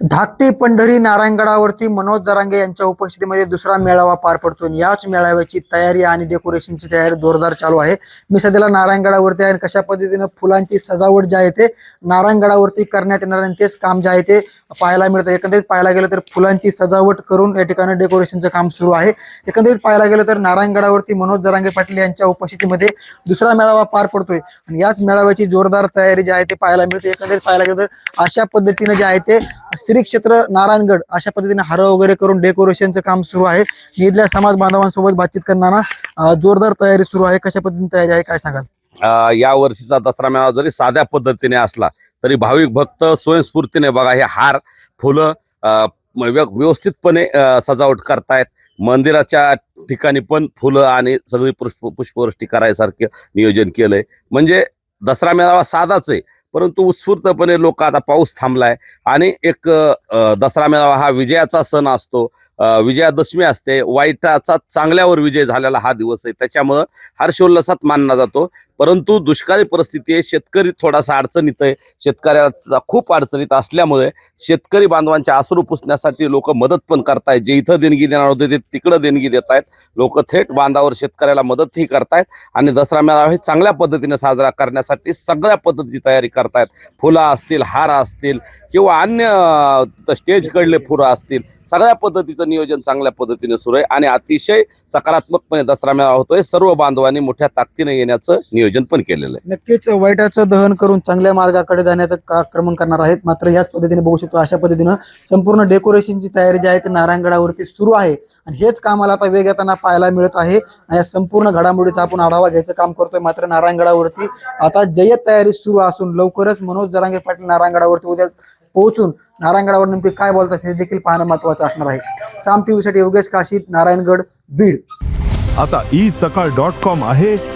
धाकटी पंढरी नारायणगडावरती मनोज जरांगे यांच्या उपस्थितीमध्ये दुसरा मेळावा पार पडतो आणि याच मेळाव्याची तयारी आणि डेकोरेशनची तयारी जोरदार चालू आहे. मी सध्याला नारायणगडावरती आहे आणि कशा पद्धतीनं फुलांची सजावट जी आहे ते नारायणगडावरती करण्यात येणार आणि तेच काम जे आहे ते पाहायला मिळतं. एकंदरीत पाहायला गेलं तर फुलांची सजावट करून या ठिकाणी डेकोरेशनचं काम सुरू आहे. एकंदरीत पाहायला गेलं तर नारायणगडावरती मनोज जरांगे पाटील यांच्या उपस्थितीमध्ये दुसरा मेळावा पार पडतोय आणि याच मेळाव्याची जोरदार तयारी जी आहे ते पाहायला मिळते. एकंदरीत पाहायला गेलं तर अशा पद्धतीनं जे आहे ते श्री क्षेत्र नारायणगड अशा पद्धतीने हार वगैरे करून डेकोरेशनचं काम सुरू आहे. मी इथल्या समाज बांधवांसोबत बातचीत करताना जोरदार तयारी सुरू आहे. कशा पद्धतीने तयारी आहे काय सांगाल? या वर्षीचा दसरा मेळावा जरी साध्या पद्धतीने असला तरी भाविक भक्त स्वयंस्फूर्तीने बघा हे हार फुलं व्यवस्थितपणे सजावट करतायत. मंदिराच्या ठिकाणी पण फुलं आणि सगळी पुष्प पुष्पवृष्टी करायसारखं नियोजन केलंय. म्हणजे दसरा मेळावा साधाच आहे. परंतु उत्स्फूर्तपणे लोक आता पाऊस थांबलाय. आणि एक दसरा मेळावा हा विजयाचा सण असतो. विजयादशमी असते. वाईटाचा चांगल्यावर विजय झालेला हा दिवस आहे. त्याच्यामुळं हर्षोल्लासात मानला जातो. परंतु दुष्काळी परिस्थिती आहे शेतकरी थोडासा अडचणीत आहे. शेतकऱ्याचा खूप अडचणीत असल्यामुळे शेतकरी बांधवांच्या आसरू पुसण्यासाठी लोक मदत पण करतायत. जे इथं देणगी देणार होते ते तिकडं देणगी देत आहेत लोक थेट बांधावर शेतकऱ्याला मदतही करतायत आणि दसरा मेळावा हे चांगल्या पद्धतीने साजरा करण्यासाठी सगळ्या पद्धतीची तयारी करतायत. फुलं असतील हार असतील किंवा अन्य स्टेज कडले फुलं असतील सगळ्या पद्धतीचं नियोजन चांगल्या पद्धतीने सुरू आहे आणि अतिशय सकारात्मकपणे दसरा मेळावा होतोय. सर्व बांधवांनी मोठ्या ताकदीने येण्याचं नियोजन पण केलेलं आहे. नक्कीच वाईटाचं दहन करून चांगल्या मार्गाकडे जाण्याचं का- आक्रमण करणार आहेत मात्र याच पद्धतीने बघू शकतो अशा पद्धतीनं संपूर्ण डेकोरेशनची तयारी जी आहे ती नारायणगडावरती सुरू आहे. आणि हेच कामाला आता वेग येताना पाहायला मिळत आहे. आणि या संपूर्ण घडामोडीचा आपण आढावा घ्यायचं काम करतोय मात्र नारायणगडावरती आता जय्यत तयारी सुरू असून लवकरच मनोज जरांगे पाटील नारायणगडावरती उद्या पोहोचून नारायणगडावर नेमके काय बोलतात हे देखील पाहणं महत्वाचं असणार आहे. साम टीव्हीसाठी योगेश काशीत नारायणगड बीड. आता ई सकाळ डॉट कॉम आहे.